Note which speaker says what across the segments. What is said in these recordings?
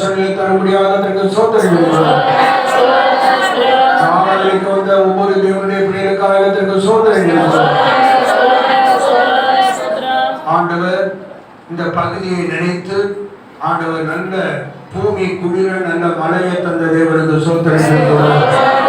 Speaker 1: சொல்லில் தர முடியாததற்கு சோதனைகள் ஆராதனைக்கு வந்த ஒவ்வொரு தேவனுடைய பிள்ளைகளுக்காக இதற்கு சோதனைகள் ஆண்டவர் இந்த பகுதியை நினைத்து ஆண்டவர் நல்ல பூமி குளிர நல்ல மழையை தந்த தேவனுக்கு சோதனைகள்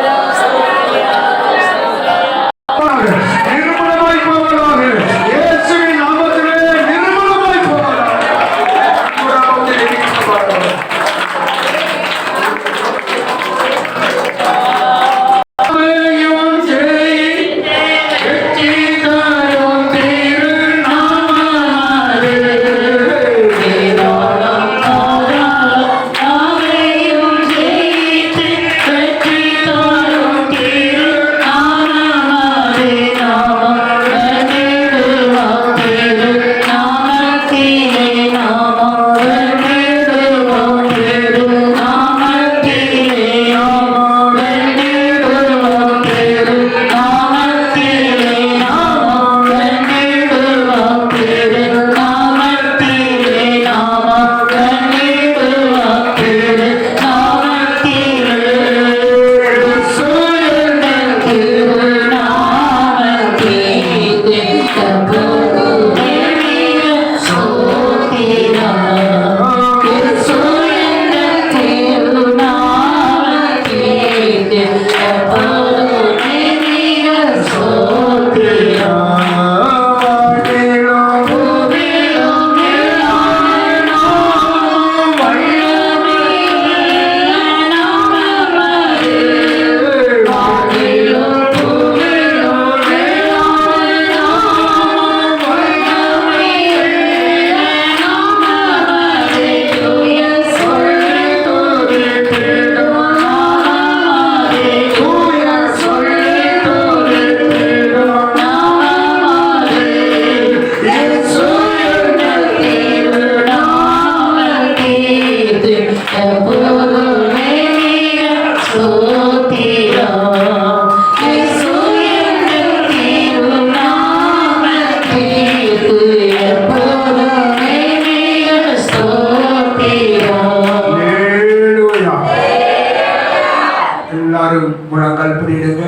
Speaker 1: முழங்கால் பண்ணிடுங்க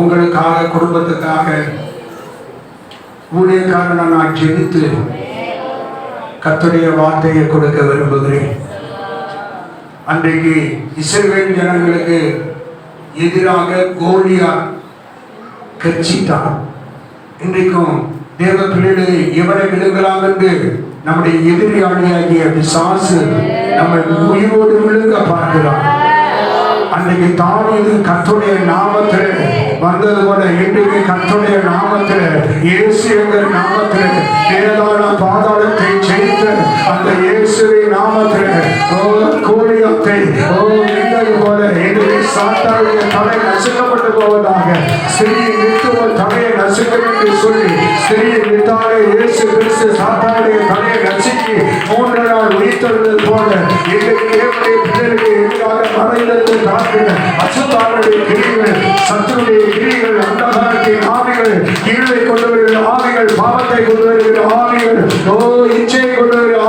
Speaker 1: உங்களுக்காக குடும்பத்துக்காக ஊழியக்காரனை நான் ஜெபித்து கத்துடைய வார்த்தையை கொடுக்க விரும்புகிறேன். அன்றைக்கு இஸ்ரவேல் ஜனங்களுக்கு எதிராக கோலியா கட்சித்தான் இன்றைக்கும் தேவ பிள்ளைகளை எவரை விழுங்கலாம் என்று நம்முடைய எதிரியாளியாகிய பிசாசு நம்மை உயிரோடு விழுங்க பார்க்கிறான். அன்றைக்கு தாவீது கத்துடைய நாமத்தில் வந்தது போல இன்றைக்கு கத்துடைய நாமத்தில் இயேசு எங்கள் நாமத்தில் ஏதான பாதாளத்தை செய்து அந்த இயேசுவின் நாமத்தில். ஓ கோலியத்தை. ஓ நின்றது போல இன்றைக்கு சாத்தாவுடைய தலை நசுக்கப்பட்டு போவதாக. ஸ்ரீ நித்துவ தலையை நசுக்கும் என்று சொல்லி ஸ்ரீ நித்தாலே இயேசு கிறிஸ்து சாத்தாவுடைய தலையை நசுக்கி மூன்று நாள் உயிர்த்தது போல இன்றைக்கு தேவனுடைய பிள்ளைகளுக்கு எதிராக மறைந்தது தாக்குகிற கிரிகள் சத்துருடைய கிரிகள் அந்தகாரத்தின் ஆவிகள் கீழே கொண்டு வருகிற ஆவிகள் பாவத்தை கொண்டு வருகிற ஆவிகள் ஓ இச்சையை கொண்டு வருகிற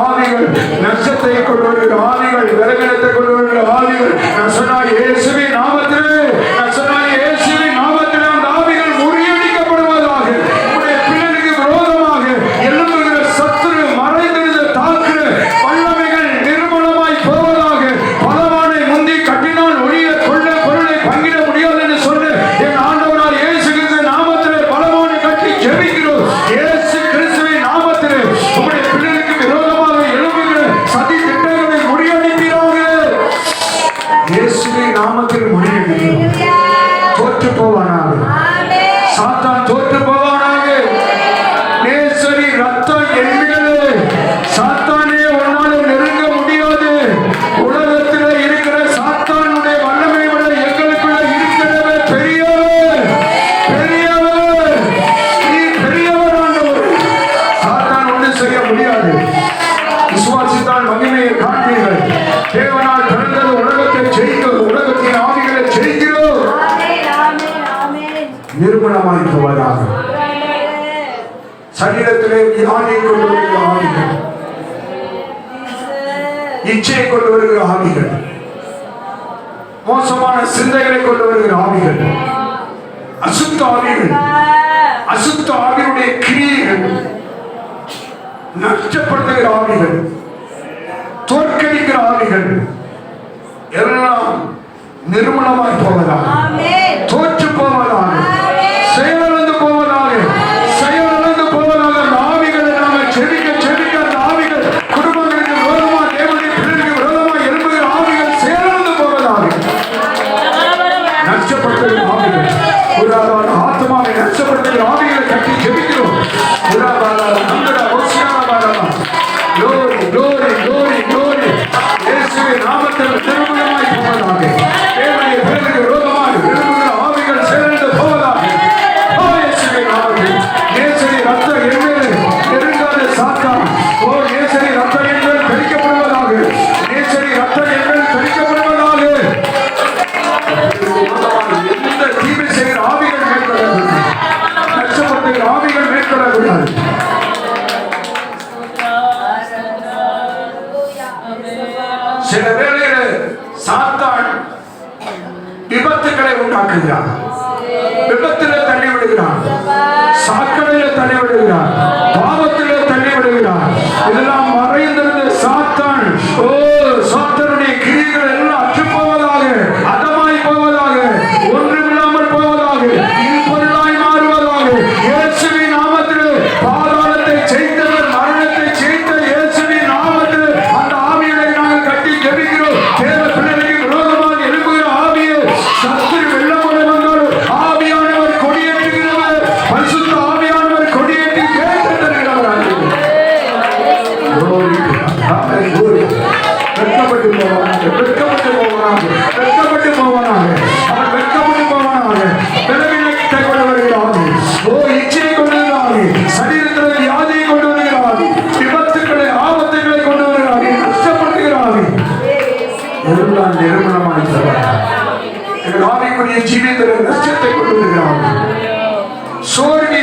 Speaker 1: முடியாது விசுவாசித்தால் மகிமையை காண்பீர்கள். தேவனால் பிறந்தது உலகத்தை செய்கிறது உலகத்தின் ஆவிகளை செய்கிறோம் நிறுவனமாய் போவதாக சரீரத்திலே வியாதியை கொண்டு வருகிற ஆவிகள். இச்சையை கொண்டு வருகிற ஆவிகள். மோசமான சிந்தைகளை கொண்டு வருகிற ஆவிகள். அசுத்த ஆவிகள். அசுத்த ஆவியுடைய கிரியைகள். நஷ்டப்படுத்துகிற ஆவிகள் தோற்கடிக்கிற ஆவிகள் எல்லாம் நிர்மலமாய் போகலாம்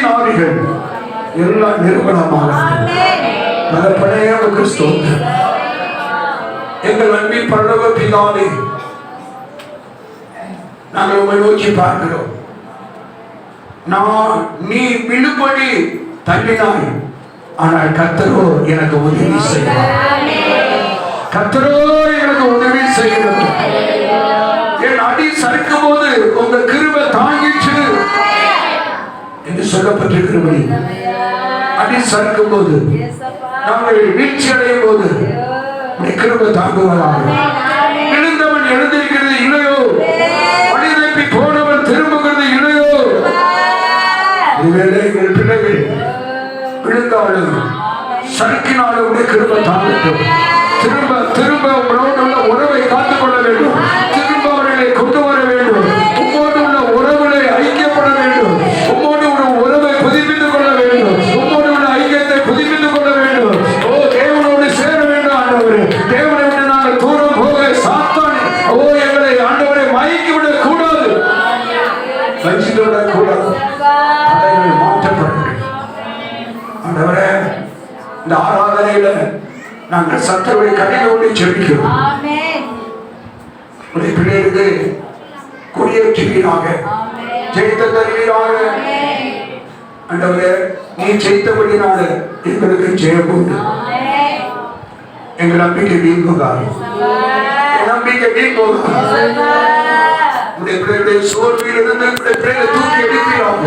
Speaker 1: அதிகாரிகள் எல்லாம் நிறுவனமாக எங்கள் அன்பின் பரலோக பிதாவே நாங்கள் உங்களை நோக்கி பார்க்கிறோம். நான் நீ விழுபடி தள்ளினாய் ஆனால் கத்தரோ எனக்கு உதவி செய்வார். கத்தரோ சொல்லப்பட்டிருக்கிறபடி அடி சறுக்கும் போது நாங்கள் வீழ்ச்சி அடையும் போது கிருப தாங்குவதாக. எழுந்தவன் எழுந்திருக்கிறது இல்லையோ? வழிநப்பி போனவன் திரும்புகிறது இல்லையோ? இதுவேளை எங்கள் பிள்ளைகள் விழுந்தாலும் சறுக்கினாலும் உடைய கிருப தாங்கட்டும். திரும்ப திரும்ப உங்களோடு உள்ள உறவை காத்துக்கொள்ள வேண்டும். கத்தருடைய கண்ணினோடு செபிக்கிறோம் உடைய பிள்ளைகளுக்கு குடியேற்றுவீராக. ஜெயித்த தருவீராக. அண்டவரே நீ செய்தபடினால எங்களுக்கு ஜெயம் உண்டு. எங்கள் நம்பிக்கை வீண் போகாது நம்பிக்கை வீண் தூக்கி எடுக்கிறாங்க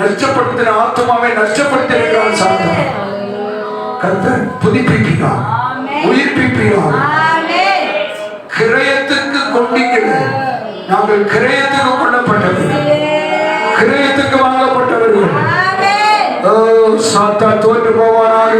Speaker 1: நஷ்டப்படுத்தின ஆத்மாவை நஷ்டப்படுத்தினான் சாத்தான் கர்த்தர் புதுப்பிக்கிறார். உயிர்ப்பிக்கிறார். கிரயத்துக்கு கொண்டிருக்கிற நாங்கள் கிரயத்துக்கு கொல்லப்பட்டது கிரயத்துக்கு வாங்கப்பட்டவர்கள். சாத்தா தோற்று போவானாக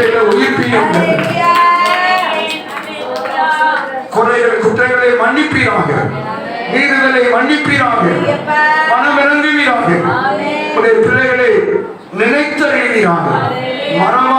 Speaker 1: வாழ்க்கையில உயிர்ப்பீரும் குறைகள் குற்றங்களை மன்னிப்பீராக. நீதிகளை மன்னிப்பீராக. மனம் இறங்குவீராக. பிள்ளைகளை பிள்ளைகளை நினைத்தறிவீராக. மரம்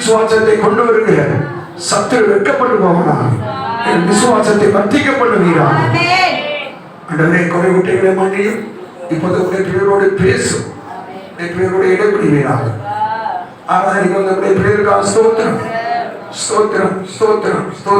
Speaker 1: விசுவாசத்தை கொண்டு வருகிற சத்துரு வெட்கப்பட்டு போகலாம் என் விசுவாசத்தை வர்த்திக்கப்படுவீராக அன்றவரே குறை குட்டைகளை மன்னியும். இப்போது உடைய பிள்ளைகளோடு பேசும். உடைய பிள்ளைகளோடு இடைப்பிடிவீராக. ஆராதனைக்கு வந்து உடைய பிள்ளைகளுக்காக ஸ்தோத்திரம். ஸ்தோத்திரம் ஸ்தோத்திரம் ஸ்தோத்திரம்.